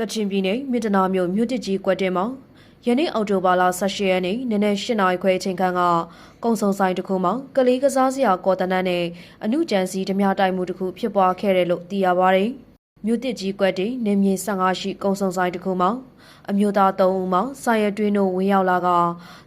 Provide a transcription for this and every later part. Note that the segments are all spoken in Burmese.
ကချင်ပြည်နယ်မြစ်တနာမြို့မြို့တစ်ကြီးကွက်တင်မှာယနေ့အောက်တိုဘာလ18ရက်နေ့နနက်8နာရီခွဲအချိန်ခန့်ကကုံစုံဆိုင်တစ်ခုမှာကလေးကစားစရာကော်တနတ်နဲ့အမှုကြံစီဓမြတိုက်မှုတစ်ခုဖြစ်ပွားခဲ့တယ်လို့သိရပါတယ်။မြို့တစ်ကြီးကွက်တင်နေမြေ15ရှိကုံစုံဆိုင်တစ်ခုမှာအမျိုးသား3ဦးမှဆိုင်ရတွင်းတို့ဝင်ရောက်လာက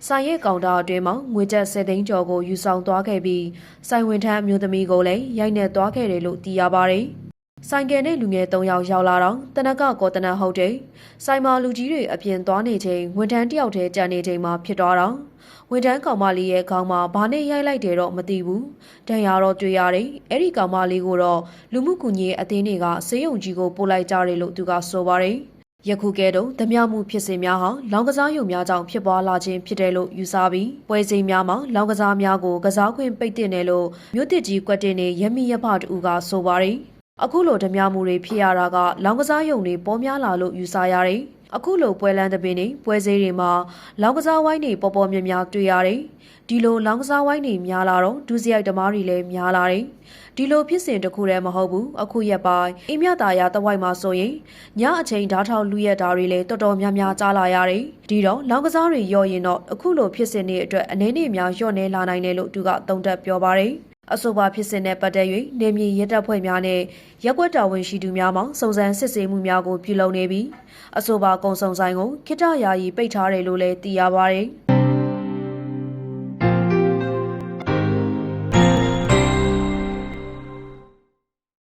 ဆိုင်ရဲကောင်တာအတွင်းမှာငွေကျပ်10သိန်းကျော်ကိုယူဆောင်သွားခဲ့ပြီးဆိုင်ဝင်ထမ်းအမျိုးသမီးကိုလည်းရိုက်နှက်သွားခဲ့တယ်လို့သိရပါတယ်။ ဆိုင်ကယ်နဲ့လူငယ်၃ယောက်ရောက်လာတော့တနက်ကကောတနတ်ဟုတ်တယ်။ဆိုင်မာလူကြီးတွေအပြင်သွားနေချိန်ဝန်ထမ်းတယောက်တည်းကြံနေချိန်မှာဖြစ်သွားတော့ဝန်ထမ်းကောင်မလေးရဲ့ခေါင်းမှာဘာနဲ့ရိုက်လိုက်တယ်တော့မသိဘူး။တန်ရာတော့တွေ့ရတယ်။အဲ့ဒီကောင်မလေးကိုတော့လူမှုကူညီရေးအသင်းတွေကစေယုံကြီးကိုပို့လိုက်ကြတယ်လို့သူကဆိုပါတယ်။ယခုကဲတော့ဓမြမှုဖြစ်စဉ်များဟာလောင်ကစားရုံများကြောင့်ဖြစ်ပွားလာခြင်းဖြစ်တယ်လို့ယူဆပြီးပွဲစဉ်များမှာလောင်ကစားများကိုကစားခွင့်ပိတ်တင်တယ်လို့မြို့တစ်ကြီးကွက်တင်နေရမီရဖတူကဆိုပါတယ်။ အခုလိုဓမြမှုတွေဖြစ်ရတာကလောင်ကစားရုံတွေပေါ်များလာလို့ယူဆရတယ်။အခုလိုပွဲလန်းတဲ့ပင်တွေပွဲစည်းတွေမှာလောင်ကစားဝိုင်းတွေပေါ်ပေါ်များများတွေ့ရတယ်။ဒီလိုလောင်ကစားဝိုင်းတွေများလာတော့ဒုစရိုက်ဓမားတွေလည်းများလာတယ်။ဒီလိုဖြစ်စဉ်တစ်ခုတည်းမဟုတ်ဘူး။အခုရက်ပိုင်းအိမ်မြတာယာတဝိုက်မှာဆိုရင်ညအချိန်ဓာတ်ထောက်လူရက်တာတွေလည်းတော်တော်များများကြားလာရတယ်။ဒီတော့လောင်ကစားတွေရော့ရင်တော့အခုလိုဖြစ်စဉ်တွေအတွက်အနေနဲ့များညော့နေလာနိုင်တယ်လို့သူကသုံးသပ်ပြောပါတယ်။ အဆိုပါဖြစ်စဉ်နဲ့ပတ်သက်၍နေမြေရဲတပ်ဖွဲ့များနဲ့ရက်ကွက်တာဝန်ရှိသူများမှစုံစမ်းစစ်ဆေးမှုများကိုပြုလုပ်နေပြီးအဆိုပါကုံစုံဆိုင်ကိုခိတ္တယာယီပိတ်ထားတယ်လို့လည်းသိရပါတယ်။